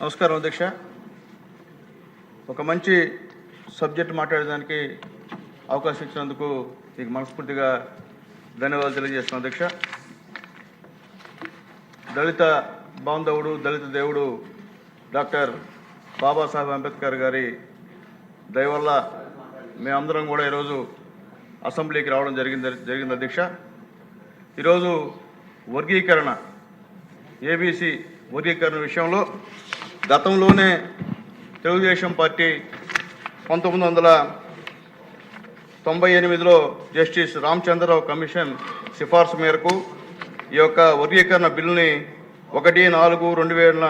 నమస్కారం అధ్యక్ష. ఒక మంచి సబ్జెక్ట్ మాట్లాడడానికి అవకాశం ఇచ్చినందుకు మీకు మనస్ఫూర్తిగా ధన్యవాదాలు తెలియజేస్తున్నాను అధ్యక్ష. దళిత బాంధవుడు దళిత దేవుడు డాక్టర్ బాబాసాహెబ్ అంబేద్కర్ గారి దయవల్ల మేమందరం కూడా ఈరోజు అసెంబ్లీకి రావడం జరిగింది జరిగింది అధ్యక్ష. ఈరోజు వర్గీకరణ ఏబీసీ వర్గీకరణ విషయంలో గతంలోనే తెలుగుదేశం పార్టీ పంతొమ్మిది వందల తొంభై ఎనిమిదిలో జస్టిస్ రామచంద్రరావు కమిషన్ సిఫార్సు మేరకు ఈ యొక్క వర్గీకరణ బిల్లుని ఒకటి నాలుగు రెండు వేల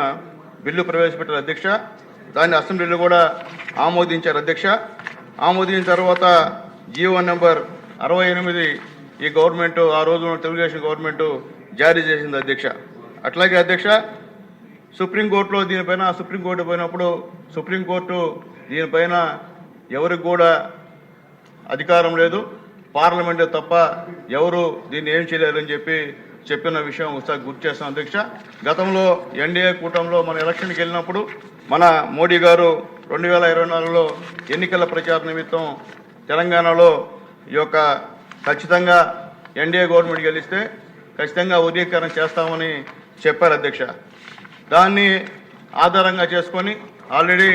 బిల్లు ప్రవేశపెట్టారు అధ్యక్ష. దాన్ని అసెంబ్లీలో కూడా ఆమోదించారు అధ్యక్ష. ఆమోదించిన తర్వాత జీవో నెంబర్ అరవై ఎనిమిది ఈ గవర్నమెంట్ ఆ రోజు తెలుగుదేశం గవర్నమెంట్ జారీ చేసింది అధ్యక్ష. అట్లాగే అధ్యక్ష సుప్రీంకోర్టులో దీనిపైన సుప్రీంకోర్టు పోయినప్పుడు సుప్రీంకోర్టు దీనిపైన ఎవరికి కూడా అధికారం లేదు. పార్లమెంట్ తప్ప ఎవరు దీన్ని ఏం చేయలేరని చెప్పి చెప్పిన విషయం ఒకసారి గుర్తు చేస్తాం అధ్యక్ష. గతంలో ఎన్డీఏ కూటమిలో మన ఎలక్షన్కి వెళ్ళినప్పుడు మన మోడీ గారు రెండు వేల ఇరవై నాలుగులో ఎన్నికల ప్రచార నిమిత్తం తెలంగాణలో ఈ యొక్క ఖచ్చితంగా ఎన్డీఏ గవర్నమెంట్ గెలిస్తే ఖచ్చితంగా వర్గీకరణ చేస్తామని చెప్పారు అధ్యక్ష. దాన్ని ఆధారంగా చేసుకొని ఆల్రెడీ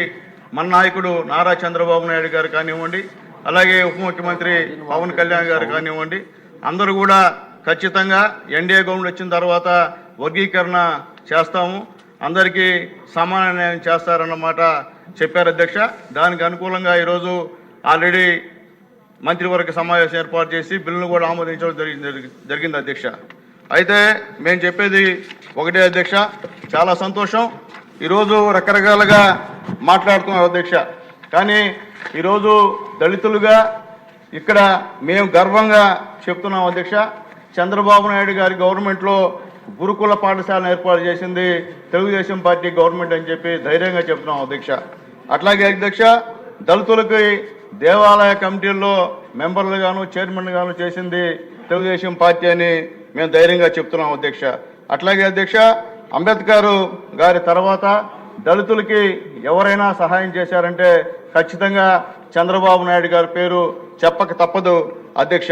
మన నాయకుడు నారా చంద్రబాబు నాయుడు గారు కానివ్వండి అలాగే ఉప ముఖ్యమంత్రి పవన్ కళ్యాణ్ గారు కానివ్వండి అందరూ కూడా ఖచ్చితంగా ఎన్డీఏ గవర్నమెంట్ వచ్చిన తర్వాత వర్గీకరణ చేస్తాము. అందరికీ సమాన న్యాయం చేస్తారన్నమాట చెప్పారు అధ్యక్ష. దానికి అనుకూలంగా ఈరోజు ఆల్రెడీ మంత్రివర్గ సమావేశం ఏర్పాటు చేసి బిల్లును కూడా ఆమోదించడం జరిగింది జరిగింది అధ్యక్ష. అయితే మేము చెప్పేది ఒకటే అధ్యక్ష చాలా సంతోషం. ఈరోజు రకరకాలుగా మాట్లాడుతున్నాం అధ్యక్ష. కానీ ఈరోజు దళితులుగా ఇక్కడ మేము గర్వంగా చెప్తున్నాం అధ్యక్ష. చంద్రబాబు నాయుడు గారి గవర్నమెంట్లో గురుకుల పాఠశాలను ఏర్పాటు చేసింది తెలుగుదేశం పార్టీ గవర్నమెంట్ అని చెప్పి ధైర్యంగా చెప్తున్నాం అధ్యక్ష. అట్లాగే అధ్యక్ష దళితులకి దేవాలయ కమిటీల్లో మెంబర్లు గాను చైర్మన్ గాను చేసింది తెలుగుదేశం పార్టీ అని మేము ధైర్యంగా చెప్తున్నాం అధ్యక్ష. అట్లాగే అధ్యక్ష అంబేద్కర్ గారి తర్వాత దళితులకి ఎవరైనా సహాయం చేశారంటే ఖచ్చితంగా చంద్రబాబు నాయుడు గారి పేరు చెప్పక తప్పదు అధ్యక్ష.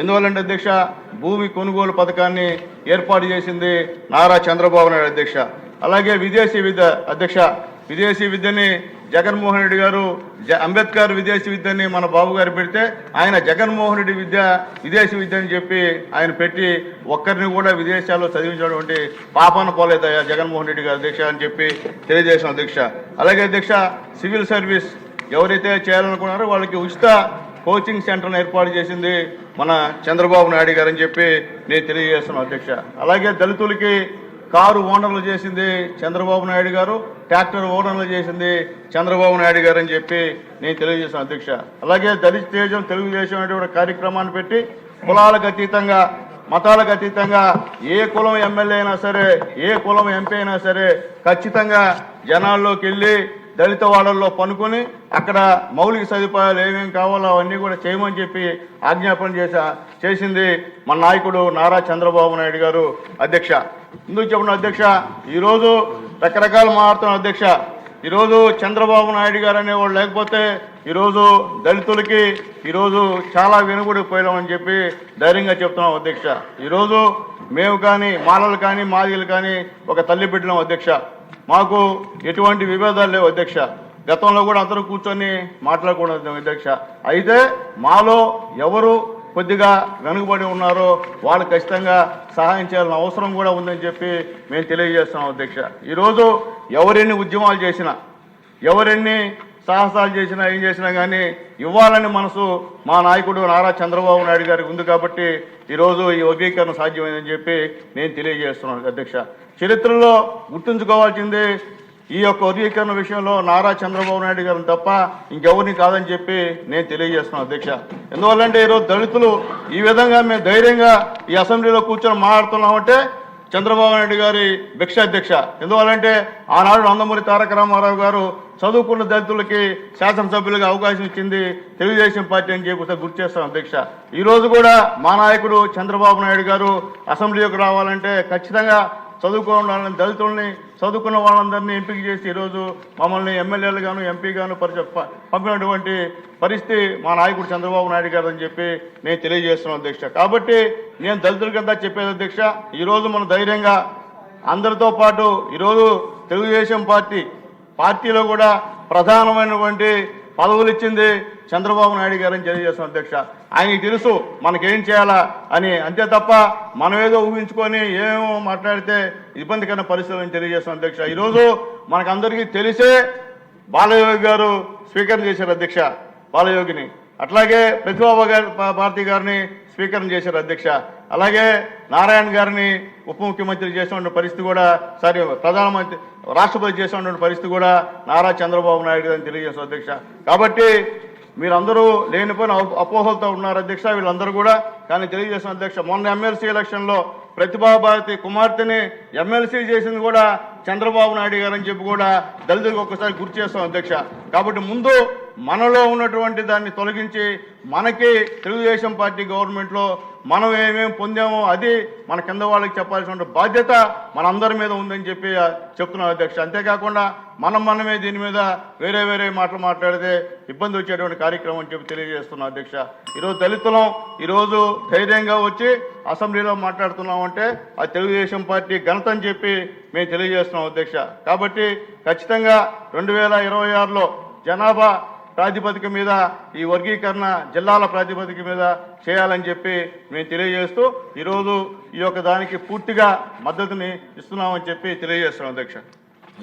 ఎందువల్లంటే అధ్యక్ష భూమి కొనుగోలు పథకాన్ని ఏర్పాటు చేసింది నారా చంద్రబాబు నాయుడు అధ్యక్ష. అలాగే విదేశీ విద్య అధ్యక్ష విదేశీ విద్యని జగన్మోహన్ రెడ్డి గారు జ- అంబేద్కర్ విదేశీ విద్యని మన బాబు గారు పెడితే ఆయన జగన్మోహన్ రెడ్డి విద్య విదేశీ విద్య అని చెప్పి ఆయన పెట్టి ఒక్కరిని కూడా విదేశాల్లో చదివించినటువంటి పాపాన పోలేదయ్యా జగన్మోహన్ రెడ్డి గారు అధ్యక్ష అని చెప్పి తెలియజేసిన అధ్యక్ష అలాగే అధ్యక్ష సివిల్ సర్వీస్ ఎవరైతే చేయాలనుకున్నారో వాళ్ళకి ఉచిత కోచింగ్ సెంటర్ను ఏర్పాటు చేసింది మన చంద్రబాబు నాయుడు గారు అని చెప్పి నేను తెలియజేస్తున్నాను అధ్యక్ష అలాగే దళితులకి కారు ఓనర్లు చేసింది చంద్రబాబు నాయుడు గారు ట్రాక్టర్ ఓనర్లు చేసింది చంద్రబాబు నాయుడు గారు అని చెప్పి నేను తెలియజేశాను అధ్యక్ష. అలాగే దళిత తేజం తెలుగుదేశం అనేటువంటి కార్యక్రమాన్ని పెట్టి కులాలకు అతీతంగా మతాలకు అతీతంగా ఏ కులం ఎమ్మెల్యే అయినా సరే ఏ కులం ఎంపీ అయినా సరే ఖచ్చితంగా జనాల్లోకి వెళ్ళి దళిత వాడల్లో పనుకొని అక్కడ మౌలిక సదుపాయాలు ఏమేమి కావాలో అవన్నీ కూడా చేయమని చెప్పి ఆజ్ఞాపన చేసా చేసింది మన నాయకుడు నారా చంద్రబాబు నాయుడు గారు అధ్యక్ష. ఎందుకు చెప్పిన అధ్యక్ష ఈరోజు రకరకాలు మారుతున్న అధ్యక్ష. ఈరోజు చంద్రబాబు నాయుడు గారు అనేవాళ్ళు లేకపోతే ఈరోజు దళితులకి ఈరోజు చాలా వెనుగుడిపోయామని చెప్పి ధైర్యంగా చెప్తున్నాం అధ్యక్ష. ఈరోజు మేము కానీ మాలలు కానీ మాదిగలు కానీ ఒక తల్లి బిడ్డలం అధ్యక్ష. మాకు ఎటువంటి విభేదాలు లేవు అధ్యక్ష. గతంలో కూడా అందరూ కూర్చొని మాట్లాడుకున్నది అధ్యక్ష. అయితే మాలో ఎవరు కొద్దిగా వెనుకబడి ఉన్నారో వాళ్ళు ఖచ్చితంగా సహాయం చేయాల్సిన అవసరం కూడా ఉందని చెప్పి మేము తెలియజేస్తున్నాం అధ్యక్ష. ఈరోజు ఎవరెన్ని ఉద్యమాలు చేసినా ఎవరెన్ని సాహసాలు చేసినా ఏం చేసినా కానీ ఇవ్వాలని మనసు మా నాయకుడు నారా చంద్రబాబు నాయుడు గారికి ఉంది కాబట్టి ఈరోజు ఈ వర్గీకరణ సాధ్యమైందని చెప్పి నేను తెలియజేస్తున్నాను అధ్యక్ష. చరిత్రలో గుర్తుంచుకోవాల్సింది ఈ యొక్క వర్గీకరణ విషయంలో నారా చంద్రబాబు నాయుడు గారిని తప్ప ఇంకెవరిని కాదని చెప్పి నేను తెలియజేస్తున్నాను అధ్యక్ష. ఎందువల్లంటే ఈరోజు దళితులు ఈ విధంగా మేము ధైర్యంగా ఈ అసెంబ్లీలో కూర్చొని మాట్లాడుతున్నామంటే చంద్రబాబు నాయుడు గారి భిక్ష అధ్యక్ష. ఎందువల్లంటే ఆనాడు నందమూరి తారక రామారావు గారు చదువుకున్న దళితులకి శాసనసభ్యులుగా అవకాశం ఇచ్చింది తెలుగుదేశం పార్టీ అని చెప్పి ఒకసారి గుర్తు చేస్తాం అధ్యక్ష. ఈరోజు కూడా మా నాయకుడు చంద్రబాబు నాయుడు గారు అసెంబ్లీకి రావాలంటే ఖచ్చితంగా చదువుకున్న వాళ్ళని దళితుల్ని చదువుకున్న వాళ్ళందరినీ ఎంపిక చేసి ఈరోజు మమ్మల్ని ఎమ్మెల్యేలు గాను ఎంపీ గాను పరిచ ప- పంపినటువంటి పరిస్థితి మా నాయకుడు చంద్రబాబు నాయుడు గారు అని చెప్పి నేను తెలియజేస్తున్నాను అధ్యక్ష. కాబట్టి నేను దళితుల చెప్పేది అధ్యక్ష ఈరోజు మనం ధైర్యంగా అందరితో పాటు ఈరోజు తెలుగుదేశం పార్టీ పార్టీలో కూడా ప్రధానమైనటువంటి పదవులు ఇచ్చింది చంద్రబాబు నాయుడు గారని తెలియజేస్తున్నాం అధ్యక్ష. ఆయనకి తెలుసు మనకేం చేయాలా అని. అంతే తప్ప మనం ఏదో ఊహించుకొని ఏమేమో మాట్లాడితే ఇబ్బందికరమైన పరిస్థితులను తెలియజేస్తున్నాం అధ్యక్ష. ఈరోజు మనకందరికీ తెలిసే బాలయోగి గారు స్వీకరణ చేశారు అధ్యక్ష బాలయోగిని. అట్లాగే ప్రతిభాబా గారి పార్టీ భారతి గారిని స్వీకరణ చేశారు అధ్యక్ష. అలాగే నారాయణ గారిని ఉప ముఖ్యమంత్రి చేసినటువంటి పరిస్థితి కూడా సారీ ప్రధానమంత్రి రాష్ట్రపతి చేసినటువంటి పరిస్థితి కూడా నారా చంద్రబాబు నాయుడు గారిని తెలియజేసిన అధ్యక్ష. కాబట్టి మీరందరూ లేనిపోయిన అపో- అపోహలతో ఉన్నారు అధ్యక్ష వీళ్ళందరూ కూడా. కానీ తెలియజేసిన అధ్యక్ష మొన్న ఎమ్మెల్సీ ఎలక్షన్లో ప్రతిభాభారతి కుమార్తెని ఎమ్మెల్సీ చేసింది కూడా చంద్రబాబు నాయుడు గారు అని చెప్పి కూడా దళితులకు ఒక్కసారి గుర్తు చేస్తాం అధ్యక్ష. కాబట్టి ముందు మనలో ఉన్నటువంటి దాన్ని తొలగించి మనకి తెలుగుదేశం పార్టీ గవర్నమెంట్లో మనం ఏమేమి పొందామో అది మన కింద వాళ్ళకి చెప్పాల్సిన బాధ్యత మనందరి మీద ఉందని చెప్పి చెప్తున్నాం అధ్యక్ష. అంతేకాకుండా మనం మనమే దీని మీద వేరే వేరే మాటలు మాట్లాడితే ఇబ్బంది వచ్చేటువంటి కార్యక్రమం అని చెప్పి తెలియజేస్తున్నాం అధ్యక్ష. ఈరోజు దళితులం ఈరోజు ధైర్యంగా వచ్చి అసెంబ్లీలో మాట్లాడుతున్నాం అంటే తెలుగుదేశం పార్టీ ఘనత అని చెప్పి మేము తెలియజేస్తున్నాం అధ్యక్ష. కాబట్టి ఖచ్చితంగా రెండు వేల ఇరవై ఆరులో జనాభా ప్రాతిపదిక మీద ఈ వర్గీకరణ జిల్లాల ప్రాతిపదిక మీద చేయాలని చెప్పి మేము తెలియజేస్తూ ఈరోజు ఈ యొక్క దానికి పూర్తిగా మద్దతుని ఇస్తున్నామని చెప్పి తెలియజేస్తున్నాం అధ్యక్ష.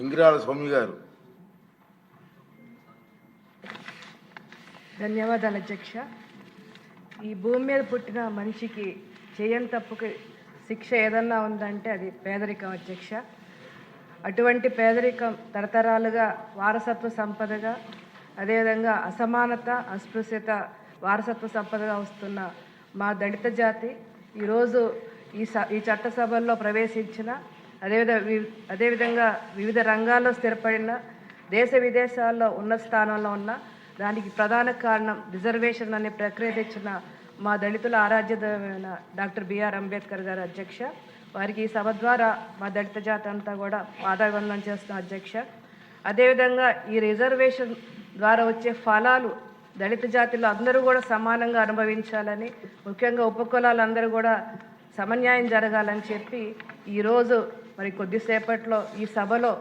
ఇంగిరాల స్వామి గారు. ధన్యవాదాలు అధ్యక్ష. ఈ భూమి మీద పుట్టిన మనిషికి చేయని తప్పుకి శిక్ష ఏదన్నా ఉందంటే అది పేదరికం అధ్యక్ష. అటువంటి పేదరికం తరతరాలుగా వారసత్వ సంపదగా అదేవిధంగా అసమానత అస్పృశ్యత వారసత్వ సంపదగా వస్తున్న మా దళిత జాతి ఈరోజు ఈ స ఈ చట్టసభల్లో ప్రవేశించిన అదేవిధంగా అదేవిధంగా వివిధ రంగాల్లో స్థిరపడిన దేశ విదేశాల్లో ఉన్న స్థానంలో ఉన్న దానికి ప్రధాన కారణం రిజర్వేషన్ అనే ప్రక్రియ తెచ్చిన మా దళితుల ఆరాధ్యమైన డాక్టర్ బిఆర్ అంబేద్కర్ గారు అధ్యక్ష. వారికి ఈ సభ ద్వారా మా దళిత జాతి అంతా కూడా పాదాభివందనం చేస్తున్న అధ్యక్ష. అదేవిధంగా ఈ రిజర్వేషన్ ద్వారా వచ్చే ఫలాలు దళిత జాతిలో అందరూ కూడా సమానంగా అనుభవించాలని ముఖ్యంగా ఉపకులాలందరూ కూడా సమన్యాయం జరగాలని చెప్పి ఈరోజు మరి కొద్దిసేపట్లో ఈ సభలో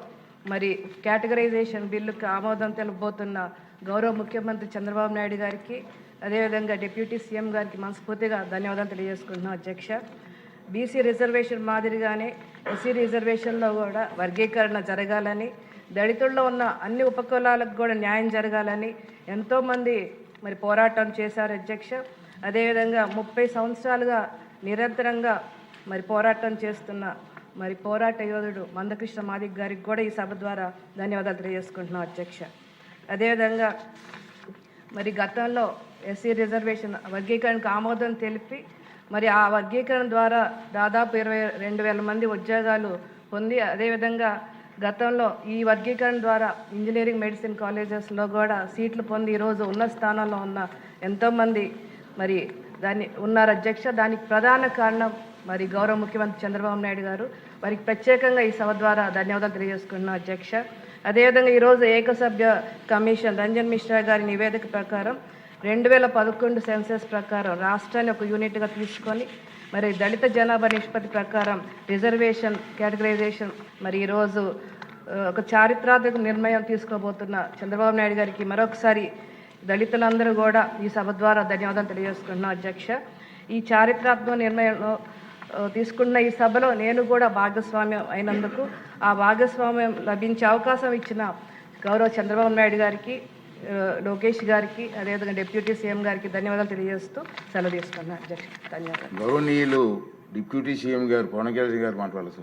మరి కేటగరైజేషన్ బిల్లుకి ఆమోదం తెలుపబోతున్న గౌరవ ముఖ్యమంత్రి చంద్రబాబు నాయుడు గారికి అదేవిధంగా డిప్యూటీ సీఎం గారికి మనస్ఫూర్తిగా ధన్యవాదాలు తెలియజేసుకుంటున్నాం అధ్యక్ష. బీసీ రిజర్వేషన్ మాదిరిగానే ఎస్సీ రిజర్వేషన్లో కూడా వర్గీకరణ జరగాలని దళితుల్లో ఉన్న అన్ని ఉపకులాలకు కూడా న్యాయం జరగాలని ఎంతోమంది మరి పోరాటం చేశారు అధ్యక్ష. అదేవిధంగా ముప్పై సంవత్సరాలుగా నిరంతరంగా మరి పోరాటం చేస్తున్న మరి పోరాట యోధుడు మందకృష్ణ మాదిక్ గారికి కూడా ఈ సభ ద్వారా ధన్యవాదాలు తెలియజేసుకుంటున్నాం అధ్యక్ష. అదేవిధంగా మరి గతంలో ఎస్సీ రిజర్వేషన్ వర్గీకరణకు ఆమోదం తెలిపి మరి ఆ వర్గీకరణ ద్వారా దాదాపు ఇరవై రెండు వేల మంది ఉద్యోగాలు పొంది అదేవిధంగా గతంలో ఈ వర్గీకరణ ద్వారా ఇంజనీరింగ్ మెడిసిన్ కాలేజెస్లో కూడా సీట్లు పొంది ఈరోజు ఉన్న స్థానంలో ఉన్న ఎంతోమంది మరి దాన్ని ఉన్నారు. అధ్యక్ష దానికి ప్రధాన కారణం మరి గౌరవ ముఖ్యమంత్రి చంద్రబాబు నాయుడు గారు. వారికి ప్రత్యేకంగా ఈ సభ ద్వారా ధన్యవాదాలు తెలియజేసుకున్నాం అధ్యక్ష. అదేవిధంగా ఈరోజు ఏకసభ్య కమిషన్ రంజన్ మిశ్రా గారి నివేదిక ప్రకారం రెండు వేల పదకొండు సెన్సెస్ ప్రకారం రాష్ట్రాన్ని ఒక యూనిట్గా తీసుకొని మరి దళిత జనాభా నిష్పత్తి ప్రకారం రిజర్వేషన్ కేటగరైజేషన్ మరి ఈరోజు ఒక చారిత్రాత్మక నిర్ణయం తీసుకోబోతున్న చంద్రబాబు నాయుడు గారికి మరొకసారి దళితులందరూ కూడా ఈ సభ ద్వారా ధన్యవాదాలు తెలియజేసుకుంటున్నాం అధ్యక్ష. ఈ చారిత్రాత్మక నిర్ణయంలో తీసుకున్న ఈ సభలో నేను కూడా భాగస్వామ్యం అయినందుకు ఆ భాగస్వామ్యం లభించే అవకాశం ఇచ్చిన గౌరవ చంద్రబాబు నాయుడు గారికి లోకేష్ గారికి అదేవిధంగా డిప్యూటీ సీఎం గారికి ధన్యవాదాలు తెలియజేస్తూ సెలవు తీసుకున్నాను అధ్యక్ష ధన్యవాదాలు. గౌరవనీయులు డిప్యూటీ సీఎం గారు పవన్ కళ్యాణ్ గారు మాట్లాడాల్సి